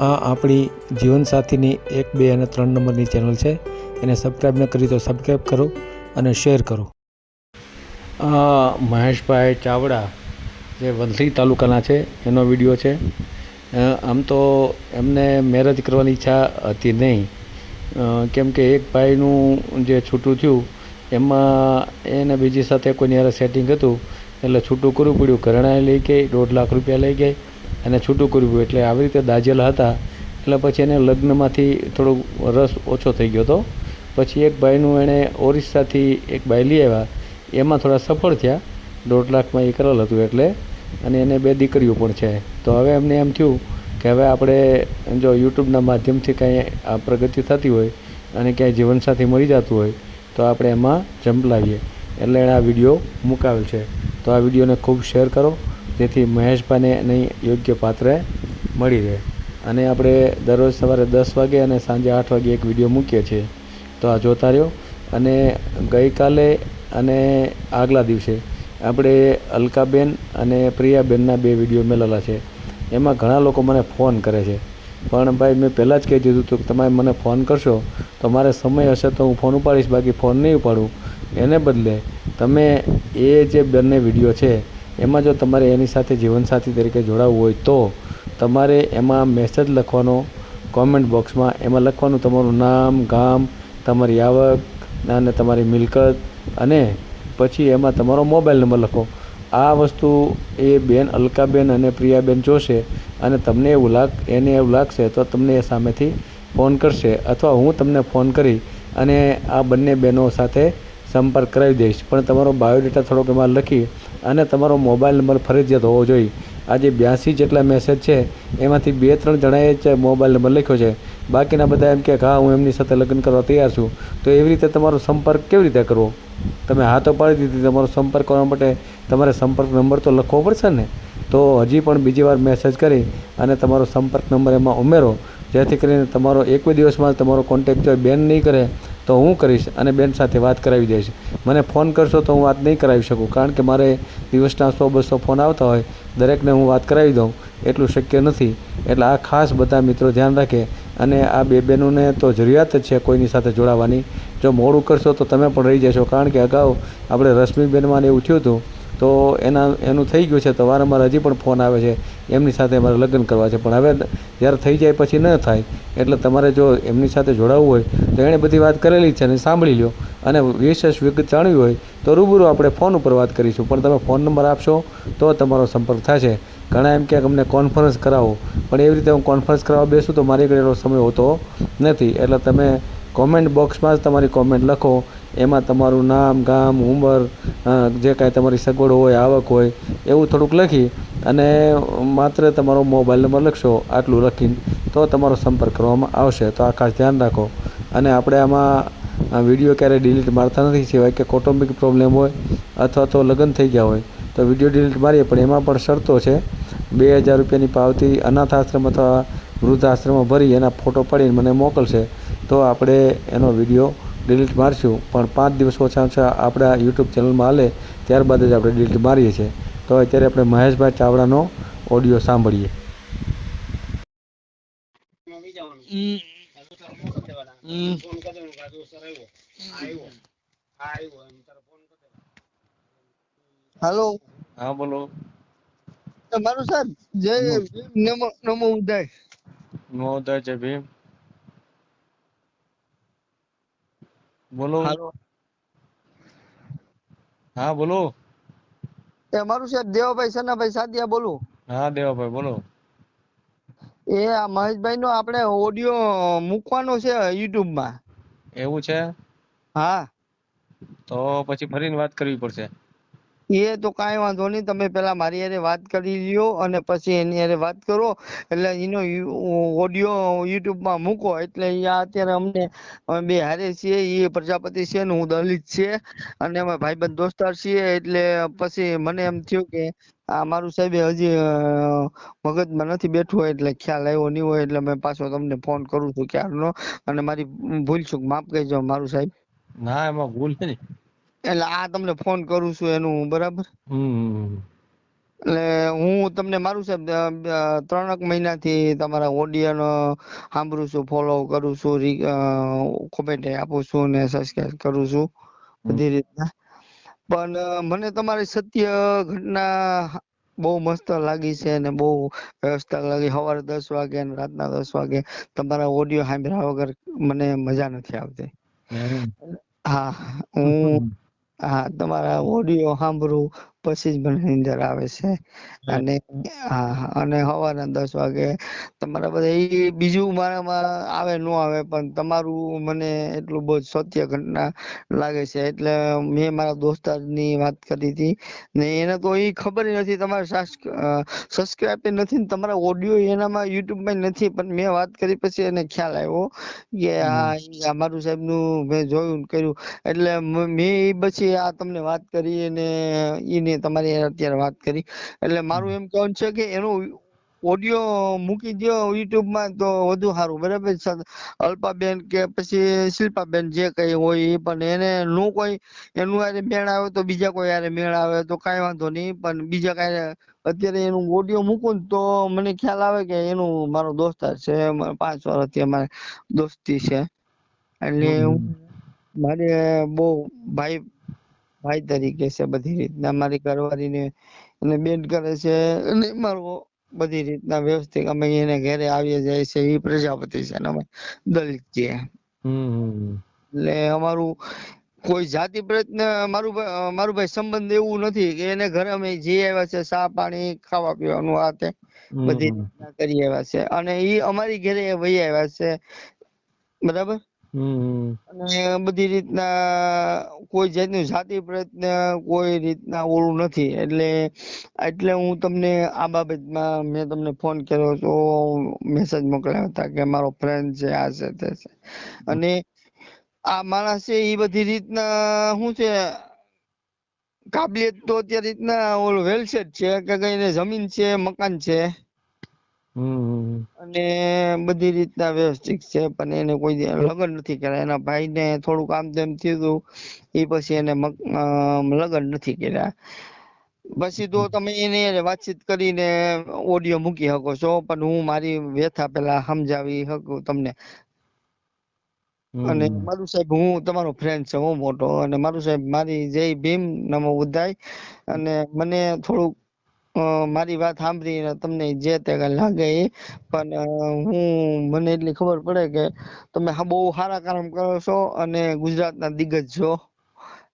આ આપણી જીવનસાથીની એક, બે અને ત્રણ નંબરની ચેનલ છે. એને સબસ્ક્રાઈબ ન કરી તો સબસ્ક્રાઈબ કરો અને શેર કરો. આ મહેશભાઈ ચાવડા જે વંથલી તાલુકાના છે, એનો વીડિયો છે. આમ તો એમને મેરેજ કરવાની ઈચ્છા હતી નહીં. કેમ કે એક ભાઈનું જે છૂટું થયું, એમાં એને બીજી સાથે કોઈની હારે સેટિંગ હતું, એટલે છૂટું કરવું પડ્યું. ઘરણાએ લઈ ગઈ, દોઢ લાખ રૂપિયા લઈ ગઈ. અને છૂટું કર્યું એટલે આવી રીતે દાજેલા હતા. એટલે પછી એને લગ્નમાંથી થોડોક રસ ઓછો થઈ ગયો હતો. પછી એક ભાઈનું એણે ઓરિસ્સાથી એક ભાઈ લઈ આવ્યા. એમાં થોડા સફળ થયા. દોઢ લાખમાં એ કરેલ હતું એટલે. અને એને બે દીકરીઓ પણ છે. તો હવે એમને એમ થયું કે હવે આપણે જો યુટ્યુબના માધ્યમથી કાંઈ આ પ્રગતિ થતી હોય અને ક્યાંય જીવનસાથી મળી જતું હોય, તો આપણે એમાં ઝંપલાવીએ એટલે એણે આ વીડિયો મુકાવેલ છે. તો આ વિડીયોને ખૂબ શેર કરો. જેથી મહેશભાઈને નહીં યોગ્ય પાત્ર મળી રહે. અને આપણે દરરોજ સવારે દસ વાગે અને સાંજે આઠ વાગે એક વીડિયો મૂકીએ છીએ. તો આ જોતા રહ્યો. અને ગઈકાલે અને આગલા દિવસે આપણે અલકાબેન અને પ્રિયાબેનના બે વીડિયો મેલેલા છે. એમાં ઘણા લોકો મને ફોન કરે છે. પણ ભાઈ, મેં પહેલાં જ કહી દીધું હતું કે તમે મને ફોન કરશો તો મારે સમય હશે તો હું ફોન ઉપાડીશ, બાકી ફોન નહીં ઉપાડું. એને બદલે તમે એ જે બંને વીડિયો છે એમાં જો તમારે એની સાથે જીવનસાથી તરીકે જોડાવવું હોય તો તમારે એમાં મેસેજ લખવાનો કોમેન્ટ બોક્સમાં એમાં લખવાનું તમારું નામ, ગામ, તમારી આવક, અને તમારી મિલકત, અને પછી એમાં તમારો મોબાઈલ નંબર લખો. આ વસ્તુ એ બેન અલકાબેન અને પ્રિયાબેન જોશે અને તમને એવું લાગ, એને એવું લાગશે તો તમને એ સામેથી ફોન કરશે. અથવા હું તમને ફોન કરી અને આ બંને બહેનો સાથે સંપર્ક કરાવી દઈશ. પણ તમારો બાયોડેટા થોડોક એમાં લખી અને તમારો મોબાઈલ નંબર ફરજિયાત હોવો જોઈએ. આજે બ્યાસી જેટલા મેસેજ છે, એમાંથી બે ત્રણ જણાએ જ મોબાઈલ નંબર લખ્યો છે. બાકીના બધા એમ કે, હા, હું એમની સાથે લગ્ન કરવા તૈયાર છું. તો એવી રીતે તમારો સંપર્ક કેવી રીતે કરવો? તમે હા તો પાડી દીધી તમારો સંપર્ક કરવા માટે તમારે સંપર્ક નંબર તો લખવો પડશે ને? તો હજી પણ બીજી વાર મેસેજ કરી અને તમારો સંપર્ક નંબર એમાં ઉમેરો. જેથી કરીને તમારો એક બે દિવસમાં તમારો કોન્ટેક્ટ જો બેન નહીં કરે તો હું કરીશ અને બેન સાથે વાત કરાવી દઈશ. મને ફોન કરશો તો હું વાત નહીં કરાવી શકું, કારણ કે મારે દિવસના સો બસો ફોન આવતા હોય, દરેકને હું વાત કરાવી દઉં. એટલું શક્ય નથી. એટલે આ ખાસ બધા મિત્રો ધ્યાન રાખે અને આ બે બહેનોને તો જરૂરિયાત જ છે કોઈની સાથે જોડાવાની. જો મોડું કરશો તો તમે પણ રહી જશો, કારણ કે અગાઉ આપણે રશ્મિબેનમાં એવું થયું હતું તો એના, એનું થઈ ગયું છે તો વારંવાર હજી પણ ફોન આવે છે. એમની સાથે મારે લગ્ન કરવા છે. પણ હવે જ્યારે થઈ જાય પછી ન થાય. એટલે તમારે જો એમની સાથે જોડાવવું હોય, તો એણે બધી વાત કરેલી છે અને સાંભળી લો અને વિશેષ વિગત જાણવી હોય, તો રૂબરૂ આપણે ફોન ઉપર વાત કરીશું. પણ તમે ફોન નંબર આપશો, તો તમારો સંપર્ક થશે. ઘણા એમ કે અમને કોન્ફરન્સ કરાવો. પણ એવી રીતે હું કોન્ફરન્સ કરાવવા બેસું તો મારી એટલો સમય હોતો નથી. એટલે તમે કોમેન્ટ બોક્સમાં જ તમારી કોમેન્ટ લખો. એમાં તમારું નામ, ગામ, ઉંમર જે કાંઈ તમારી સગવડ હોય, આવક હોય, એવું થોડુંક લખી અને માત્ર તમારો મોબાઈલ નંબર લખશો, આટલું લખીને તો તમારો સંપર્ક કરવામાં આવશે. તો આ ખાસ ધ્યાન રાખો. અને આપણે આમાં વીડિયો ક્યારેય ડિલીટ મારતા નથી, સિવાય કે કૌટુંબિક પ્રોબ્લેમ હોય અથવા તો લગ્ન થઈ ગયા હોય, તો વીડિયો ડિલીટ મારીએ. પણ એમાં પણ શરતો છે. બે હજાર રૂપિયાની પાવતી અનાથ આશ્રમ અથવા વૃદ્ધાશ્રમમાં ભરી, એના ફોટો પાડીને મને મોકલશે. તો આપણે એનો વીડિયો ડિલીટ મારશું પણ પાંચ દિવસ ઓછા ઓછા આપણા યુટ્યુબ ચેનલમાં હાલે ત્યારબાદ જ આપણે ડિલીટ મારીએ છીએ. તો અત્યારે આપણે મહેશભાઈ ચાવડાનો ઓડિયો સાંભળીએ. હાલો. હા બોલો. તમારું સાહેબ જય નમો નમો ઉદય. નમો ઉદય જય ભીમ. બોલો. હા બોલો. એ મારું સાહેબ દેવાભાઈ સનાભાઈ સાદિયા બોલું. હા દેવાભાઈ બોલો. એ આ મહેશભાઈ નો આપણે ઓડિયો મૂકવાનો છે યુટ્યુબમાં એવું છે? હા. તો પછી ફરીને વાત કરવી પડશે. એ તો કાંઈ વાંધો નહીં, તમે પેલા મારી હારે વાત કરી લ્યો અને પછી એની હારે વાત કરો. એટલે એનો ઓડિયો યુટ્યુબમાં મૂકો. એટલે આ અત્યારે અમને, અમે બે હારે છીએ, એ પ્રજાપતિ છે ને હું દલિત છે. અને અમે ભાઈબંધ દોસ્તાર છીએ, એટલે પછી મને એમ થયું કે આ મારું સાહેબ હજી મગજમાં નથી બેઠું હોય, એટલે ખ્યાલ આવ્યો નહીં હોય, એટલે મેં પાછો તમને ફોન કરું છું ક્યારનો. અને મારી ભૂલ ચૂક માફ કરજો મારું સાહેબ. ના, એમાં ભૂલ નથી એટલે આ તમને ફોન કરું છું એનું બરાબર? એટલે હું તમને મારું સાહેબ ત્રણેક મહિનાથી તમારા ઓડિયો સાંભળું છું ફોલો કરું છું કોમેન્ટ આપું છું ને સબસ્ક્રાઇબ કરું છું બધી રીતના. પણ મને તમારી સત્ય ઘટના બહુ મસ્ત લાગી છે અને બહુ વ્યવસ્થા લાગી. સવારે દસ વાગે અને રાતના દસ વાગે તમારા ઓડિયો સાંભળ્યા વગર મને મજા નથી આવતી. હા હું હા તમારા ઓડિયો સાંભળું પછી જ મને નીંદર આવે છે. અને હા અને સવારના દસ વાગે તમારા બધા ઈ બીજું મારામાં આવે ન આવે પણ તમારું મને એટલું બહુ સત્ય ઘટના લાગે છે. એટલે મેં મારા દોસ્તારની વાત કરી હતી ને એને તો ઈ ખબર નથી તમારે સબસ્ક્રાઇબ નથી ને તમારા ઓડિયો એનામાં યુટ્યુબમાં નથી પણ મેં વાત કરી પછી એને ખ્યાલ આવ્યો કે આ અમારું સાહેબનું મેં જોયું કર્યું. એટલે મેં ઈ પછી આ તમને વાત કરી અને ઈને તમારી અત્યારે વાત કરી. એટલે મારું એમ કહેવાનું છે કે એનો ઓડિયો મૂકી દો યુટ્યુબમાં તો વધુ સારું. બરાબર? છે અલ્પાબેન કે પછી શિલ્પાબેન જે કઈ હોય એ પણ એને નો કોઈ એનું યારે મેળ આવે તો બીજા કોઈ હારે મેળ આવે તો કાંઈ વાંધો નહીં. પણ બીજા કાંઈ અત્યારે એનું ઓડિયો મૂકું ને તો મને ખ્યાલ આવે કે એનું મારો દોસ્તાર છે. પાંચ વર્ષથી અમારે દોસ્તી છે. એટલે હું મારે બહુ ભાઈ ભાઈ તરીકે છે બધી રીતના મારી ઘરવાળીને એને બેન કરે છે અને મારો બધી રીતના વ્યવસ્થિત અમે એને ઘરે આવીએ જાય છે એ પ્રજાપતિ છે અને અમે દલિત છીએ. એટલે અમારું કોઈ જાતિ પ્રયત્ન મારું મારું ભાઈ સંબંધ એવું નથી કે એને ઘરે અમે જે આવ્યા છે ચા પાણી ખાવા પીવાનું આ તે બધી રીતના કરી આવ્યા છે. અને એ અમારી ઘરે વહી આવ્યા છે. બરાબર? અને બધી રીતના કોઈ જાતનું જાતિ પ્રયત્ન કોઈ રીતના ઓલું નથી. એટલે એટલે હું તમને આ બાબતમાં મેં તમને ફોન કર્યો તો મેસેજ મોકલ્યા હતા કે મારો ફ્રેન્ડ છે, આ છે, તે છે. અને આ માણસ છે એ બધી રીતના શું છે, કાબિલિયત તો અત્યારે રીતના ઓલું વેલસેટ છે, કે કઈ જમીન છે, મકાન છે. અને બધી રીતના વ્યવસ્થિત છે પણ એને કોઈ લગ્ન નથી કર્યા. એના ભાઈને થોડુંક આમ તેમ થયું હતું એ પછી એને લગ્ન નથી કર્યા. પછી તો તમે એને વાતચીત કરીને ઓડિયો મૂકી શકો છો પણ હું મારી વ્યથા પેલા સમજાવી શકું તમને. અને મારું સાહેબ હું તમારો ફ્રેન્ડ છે હું મોટો. અને મારું સાહેબ મારી જય ભીમ નમો બુદ્ધાય અને મને થોડુંક મારી વાત સાંભળીને તમને જે તે લાગે પણ હું, મને એટલી ખબર પડે કે તમે બહુ સારા કામ કરો છો અને ગુજરાતના દિગ્ગજ છો.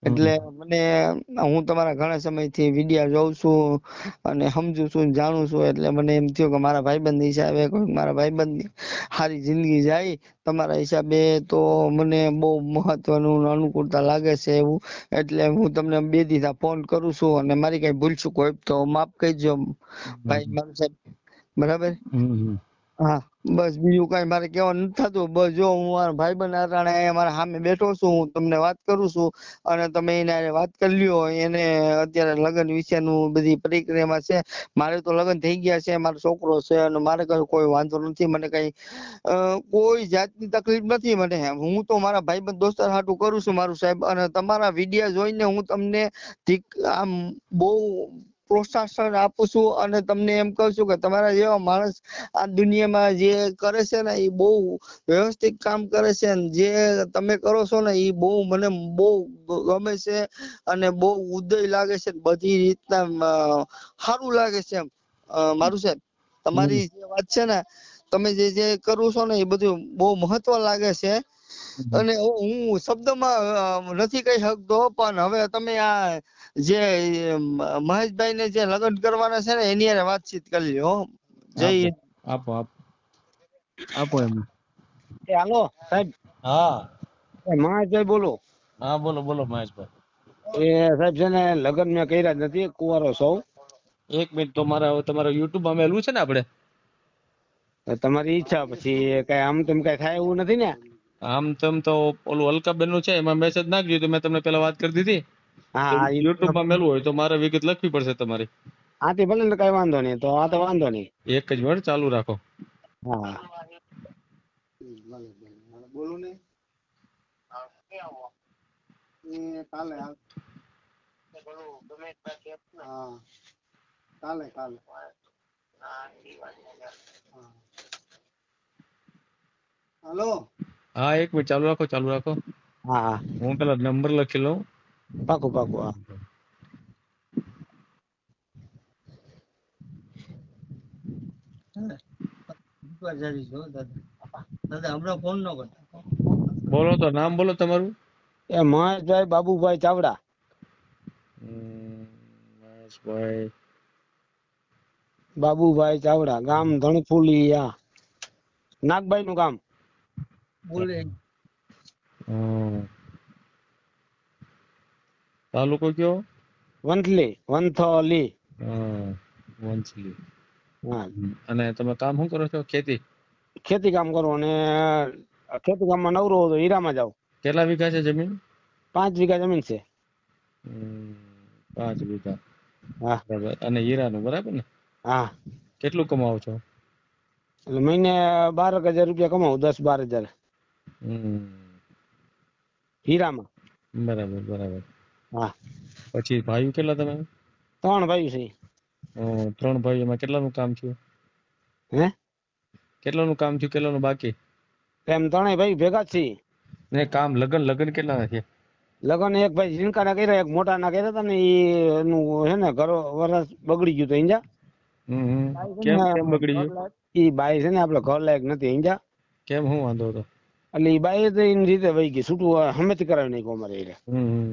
એટલે મને હું તમારા ઘણા સમયથી વિડિયા જોઉં છું અને સમજુ છું જાણું છું એટલે મને એમ થયું કે મારા ભાઈબંધ હિસાબે કોઈ મારા ભાઈબંધ સારી જિંદગી જાય. તમારા હિસાબે તો મને બહુ મહત્વનું અનુકૂળતા લાગે છે એવું. એટલે હું તમને બે દીધા ફોન કરું છું અને મારી કઈ ભૂલ ચૂક હોય તો માફ કરજો ભાઈ મારું સાહેબ. બરાબર? હા, બસ બીજું કઈ મારે કહેવાનું નથી થતું. બસ જો હું મારા ભાઈબંધ અટાણે અહીંયા મારા સામે બેઠો છું, હું તમને વાત કરું છું અને તમે એના વાત કરી લ્યો. એને અત્યારે લગ્ન વિશેનું બધી પ્રક્રિયામાં છે. મારે તો લગ્ન થઈ ગયા છે, મારો છોકરો છે અને મારે કઈ કોઈ વાંધો નથી. મને કઈ કોઈ જાતની તકલીફ નથી મને. હું તો મારા ભાઈબંધ દોસ્તાર હાટું કરું છું મારું સાહેબ. અને તમારા વિડિયા જોઈને હું તમને આમ બહુ પ્રોત્સાહન આપું છું અને તમને એમ કહું છું કે તમારા જેવા માણસ આ દુનિયામાં જે કરે છે ને એ બહુ વ્યવસ્થિત કામ કરે છે અને જે તમે કરો છો ને એ બહુ મને બહુ ગમે છે અને બહુ ઉદય લાગે છે બધી રીતના સારું લાગે છે એમ. મારું સાહેબ તમારી જે વાત છે ને તમે જે જે કરો છો ને એ બધું બહુ મહત્વ લાગે છે. અને હું શબ્દમાં નથી કહી શકતો પણ હવે તમે આ જે મહેશભાઈ ને જે લગ્ન કરવાના છે ને એની હારે વાતચીત કરી લ્યો હો. જય આપો આપો આપો. એમ. એ હાલો સાહેબ. હા. મહેશભાઈ બોલો. હા બોલો બોલો મહેશભાઈ. એ સાહેબ છે ને લગ્ન મેં કર્યા જ નથી કુંવારો સૌ. એક મિનિટ તો મારા તમારા યુટ્યુબમાં મેલું છે ને આપણે? તમારી ઈચ્છા પછી કઈ આમ તેમ કઈ થાય એવું નથી ને? આમ તેમ તો ઓલું અલકાબેનનું છે એમાં મેસેજ નાખજો તો મેં તમને પેલા વાત કરી દીધી. હા હા ઈ- યુટ્યુબમાં મેલું હોય તો મારે વિગત લખવી પડશે તમારી. હા તે ભલે ને કઈ વાંધો નહીં તો આ તો વાંધો નહીં. એક જ મિનિટ ચાલુ રાખો. હા. બોલું ને એ કાલે આવ. હા. કાલે કાલે હાલો હા એક મિનિટ ચાલુ રાખો ચાલુ રાખો. હા હા. હું પેલા નંબર લખી લઉં. પાકું પાકું હા. બોલો તો નામ બોલો તમારું. એ મહેશભાઈ બાબુભાઈ ચાવડા. મહેશભાઈ. બાબુભાઈ ચાવડા ગામ ધણફુલિયા. નાગભાઈ નું ગામ. બોલે તાલુકો કયો? વંથલી વંથલી. હા, વંથલી. હા. અને તમે કામ શું કરો છો? ખેતી? ખેતી કામ કરો અને ખેતી કામમાં નવરો હતો હીરામાં જાવ કેટલા વીઘા છે જમીન? પાંચ વીઘા જમીન છે. પાંચ વીઘા. હા. બરાબર. અને હીરાનું બરાબર ને? હા. કેટલું કમાવો છો? એટલે મહિને બારક હજાર રૂપિયા કમાવું દસ બાર હજાર. હમ, હીરામાં. બરાબર બરાબર. હા. પછી ભાઈઓ કેટલા તમે? ત્રણ ભાઈ છે. ત્રણ ભાઈઓમાં કેટલાનું કામ થયું? હે? કેટલાનું કામ થયું કેટલાનું બાકી? એમ ત્રણેય ભાઈ ભેગા જ છીએ. ને કામ લગન લગન કેટલા છે? લગન એક ભાઈ ઝીણકાના કર્યા એક મોટા ના કર્યા હતા ને એનું હે ને ઘર વરસ બગડી ગયું તો ઇંજા. કેમ કેમ બગડી ગયું? ઈ બાઈ છે ને આપડે ઘર લાયક નથી ઇંજા કેમ હું વાંધો હતો? એટલે ઈ બાઈ તો એની રીતે વહી ગઈ છૂટું હમેથી કરાવી નાખ્યું અમારે હમ.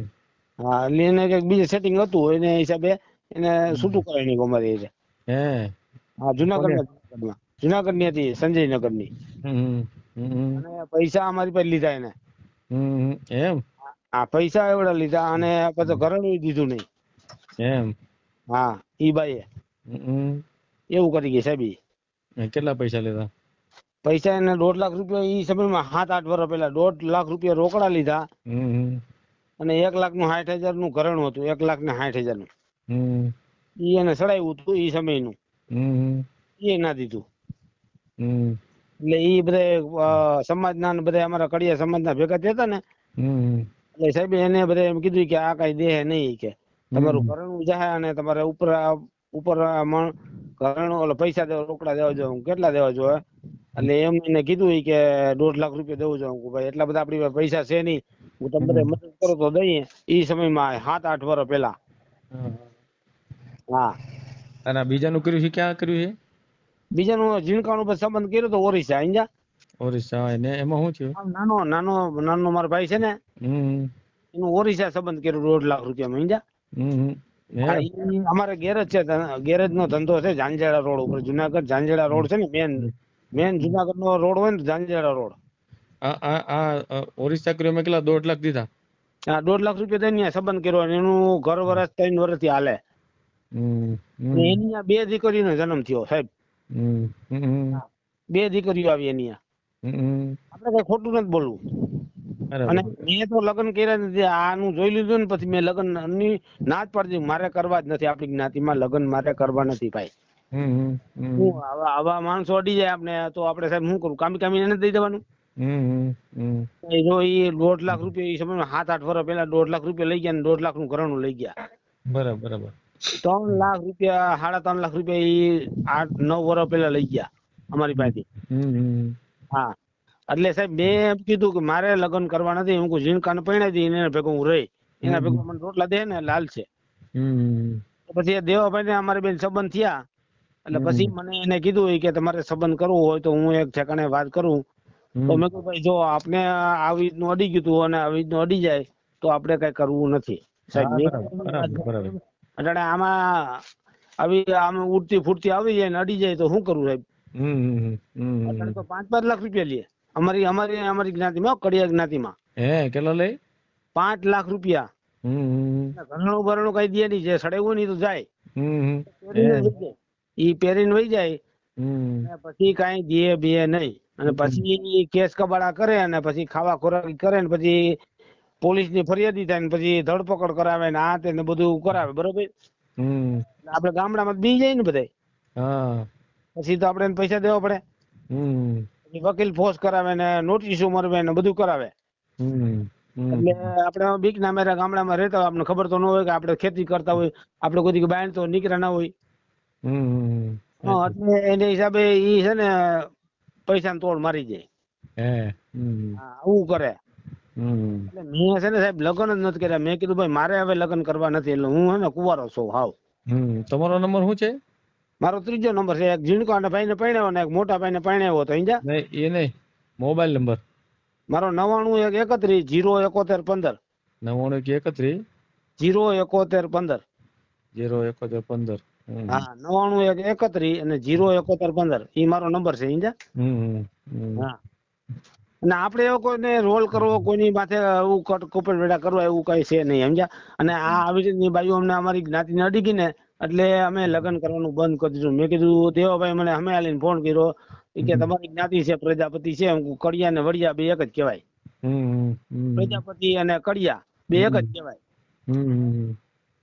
હા એટલે એને કંઈક બીજું સેટિંગ હતું એને હિસાબે એને છૂટું કરાવી નાખ્યું અમારે હે? હા જુનાગઢ જુનાગઢની હતી સંજયનગરની. અને પૈસા અમારી પાસે લીધા એને. એમ? હા પૈસા એવડા લીધા અને પછી ઘરણું દીધું નહીં. એમ? હા ઈ બાઈએ. એવું કરી ગઈ સાહેબ કેટલા પૈસા લીધા? પૈસા એને દોઢ લાખ રૂપિયા ઈ સમયમાં સાત આઠ વર્ષ પહેલા દોઢ લાખ રૂપિયા રોકડા લીધા. અને એક લાખનું સાઠ હજારનું ઘરેણું હતું એક લાખ ને સાઠ હજારનું ઈ એને સડાવ્યું હતું ઈ સમયનું એ ના દીધું. એટલે ઈ બધા સમાજના ને બધા અમારા કડિયા સમાજના ભેગા થયા ને એટલે સાહેબ એને બધા એમ કીધું કે આ કઈ દેહ નહીં કે. તમારું હમ. જાય અને તમારે ઉપર ઉપર ઘરેણું ઓલો પૈસા દેવા રોકડા દેવા જોઈએ હું કેટલા દેવા જોઈએ એટલે એમ એને કીધું કે દોઢ લાખ રૂપિયા દેવું જોઈએ ભાઈ એટલા બધા આપણી પાસે પૈસા છે નહીં. હું તમને મદદ કરો તો દઈએ. એ સમયમાં સાત આઠ વર્ષ પહેલા. હા. અને બીજાનું કર્યું છે? ક્યાં કર્યું છે? બીજાનું ઝીણકાનું પર સંબંધ કર્યો તો ઓરિસ્સા અહીંયા ઓરિસ્સા એને એમાં શું થયું? નાનો નાનો નાનો મારો ભાઈ છે ને એનું ઓરિસ્સા સંબંધ કર્યો દોઢ લાખ રૂપિયામાં અહીંયા અમારે ગેરેજ છે ગેરેજ નો ધંધો છે ઝાંઝેડા રોડ ઉપર. જુનાગઢ ઝાંઝેડા રોડ છે ને મેન મેન જુનાગઢ નો રોડ હોય ને ઝાંઝેડા રોડ. આ આ ઓરિસ્સા કર્યો મેં કેટલા? દોઢ લાખ દીધા. આ દોઢ લાખ રૂપિયા દઈને ત્યાં સંબંધ કર્યો અને એનું ઘર વરસ ત્રણ વર્ષથી હાલે. એની બે દીકરીનો જન્મ થયો સાહેબ. બે દીકરીઓ આવી એની. આપણે કઈ ખોટું નથી બોલવું. અને મેં તો લગ્ન કર્યા નથી આનું જોઈ લીધું ને પછી મેં લગ્નની ના જ પાડી મારે કરવા જ નથી આપણી જ્ઞાતિમાં લગ્ન મારે કરવા નથી ભાઈ. હું આવા આવા માણસો અડી જાય આપણે તો આપણે સાહેબ શું કરું? કામી કામી એને દઈ દેવાનું? જો એ દોઢ લાખ રૂપિયા એ સાત આઠ વર્ષ પેલા દોઢ લાખ રૂપિયા લઈ ગયા ને દોઢ લાખનું ઘરણું લઈ ગયા. બરાબર બરાબર. ત્રણ લાખ રૂપિયા સાડા ત્રણ લાખ રૂપિયા એ આઠ નવ વર્ષ પેલા લઈ ગયા અમારી હમ. હા. એટલે સાહેબ મેં એમ કીધું કે મારે લગ્ન કરવા નથી હું ઝીણકાને પરણાવી દઈ એને ભેગું હું રહી. એના ભેગું મને રોટલા દે ને લાલ છે. પછી દેવાભાઈ ને અમારી બેન સંબંધ થયા. એટલે પછી મને એને કીધું કે તમારે સંબંધ કરવો હોય તો હું એક ઠેકાણે વાત કરું. તો. મેં કહ્યું ભાઈ જો આપને આવી રીતનું અડી ગયું તું અને આવી રીતનું અડી જાય તો આપણે કઈ કરવું નથી. અટાણે આમાં આવી આમ ઉડતી ફૂટતી આવી જાય ને અડી જાય તો શું કરવું સાહેબ. તો પાંચ પાંચ લાખ રૂપિયા લે. અમારી અમારી અમારી જ્ઞાતિમાં માં કડિયા જ્ઞાતિમાં. હે કેટલા લે? પાંચ લાખ રૂપિયા. ઘરણું ભરણું કઈ દે નહીં જે સડેવું નહીં તો જાય. ઈ પહેરીને વહી જાય. પછી કઈ દે બે નહીં. અને પછી કેસ કબાડા કરે અને પછી ખાવા ખોરાક કરે ને પછી પોલીસની ફરિયાદી થાય ને પછી ધરપકડ કરાવે ને આ તે ને બધું કરાવે બરોબર? આપડે ગામડામાં બી જાય ને બધા પછી તો આપડે પૈસા દેવા પડે. વકીલ ફોર્સ કરાવે ને નોટિસ મરવે ને બધું કરાવે. એટલે આપણે બીક ના મેરા ગામડામાં રહેતા હોય આપણને ખબર તો ન હોય કે આપણે ખેતી કરતા હોય આપણે કોઈ બાયણ તો નીકળ્યા ના હોય. હમ હમ. હા, એટલે એને હિસાબે ઈ છે ને પૈસા તોડ મારી જાય આવું કરે. એટલે મેં છે ને સાહેબ લગ્ન જ નથી કર્યા. મેં કીધું ભાઈ મારે હવે લગ્ન કરવા નથી. એટલે હું હે ને કુવારો છું હાવ. તમારો નંબર શું છે? મારો ત્રીજો નંબર છે. એક ઝીણકાના ભાઈને પરણાવ્યો ને એક મોટા ભાઈને પરણાવ્યો હતો સમજ્યા? નહીં એ નહીં. Mobile number. મારો નવાણું એક એકત્રીસ જીરો એકોતેર પંદર. નવાણું એક એકત્રીસ. જીરો એકોતેર પંદર. જીરો એકોતેર પંદર. હા નવાણું એક એકત્રીસ અને જીરો એકોતેર પંદર. એ મારો નંબર છે હા. અને આપણે એવો કોઈને રોલ કરવો કોઈની માથે એવું કટ કપડ વેડા કરવા એવું કઈ છે નહીં સમજ્યા? અને આ આવી રીતની બાજુ અમને અમારી જ્ઞાતિને અડી ગઈ ને એટલે અમે લગ્ન કરવાનું બંધ કરી દીધું. મેં કીધું દેવાભાઈ મને અમે આલીને ફોન કર્યો. કે તમારી જ્ઞાતિ છે પ્રજાપતિ છે કડિયા ને વડિયા બે એક જ કહેવાય. પ્રજાપતિ અને કડિયા બે એક જ કહેવાય.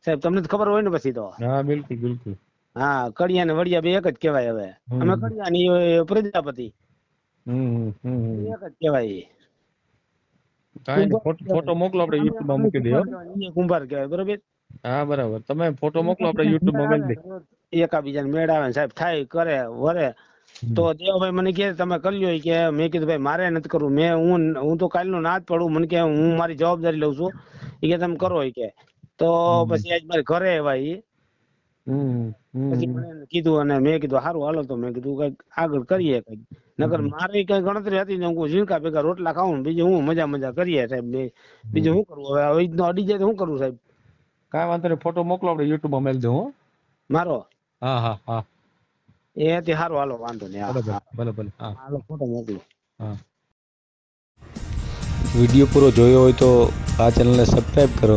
સાહેબ તમને તો ખબર હોય ને પછી તો. હા બિલકુલ બિલકુલ. હા કડિયા ને વડિયા બે એક જ કહેવાય હવે. અમે કડિયા ની પ્રજાપતિ. એક જ કહેવાય ઈ. કાંઈ નહીં ફોટો ફોટો મોકલો આપણે યુટ્યુબમાં મૂકી દઈએ કુંભાર કહેવાય બરોબર? હા બરાબર. તમે ફોટો મોકલો આપણે યુટ્યુબમાં મેળ દઈએ એકાબીજાને મેળ સાહેબ થાય કરે વરે. તો દેવભાઈ મને કે તમે કરી લ્યો કે મેં કીધું ભાઈ મારે નથી કરવું. મેં હું હું તો કાલનો ના જ પડું. મને કે હું મારી જવાબદારી લઉં છું. એ કે તમે કરો કે. તો પછી આજ મારે ઘરે આવ્યા પછી મને કીધું અને મેં કીધું સારું હાલો. તો મેં કીધું કંઈક આગળ કરીએ કંઈક. નકર મારી કઈ ગણતરી હતી ને હું ઝીણકા ભેગા રોટલા ખાવું બીજું હું મજા મજા કરીએ સાહેબ બીજું શું કરવું હવે ઈદ નો અડી જાય તો શું કરવું સાહેબ? કાંઈ વાંધો નહીં ફોટો મોકલો આપણે યુટ્યુબમાં મેળ હું. મારો? હા હા હા. એ તે સારું હાલો વાંધો નહીં ભલે ભલે હાલો ફોટો મોકલો. હા. વીડિયો પૂરો જોયો હોય તો આ ચેનલને સબસ્ક્રાઈબ કરો.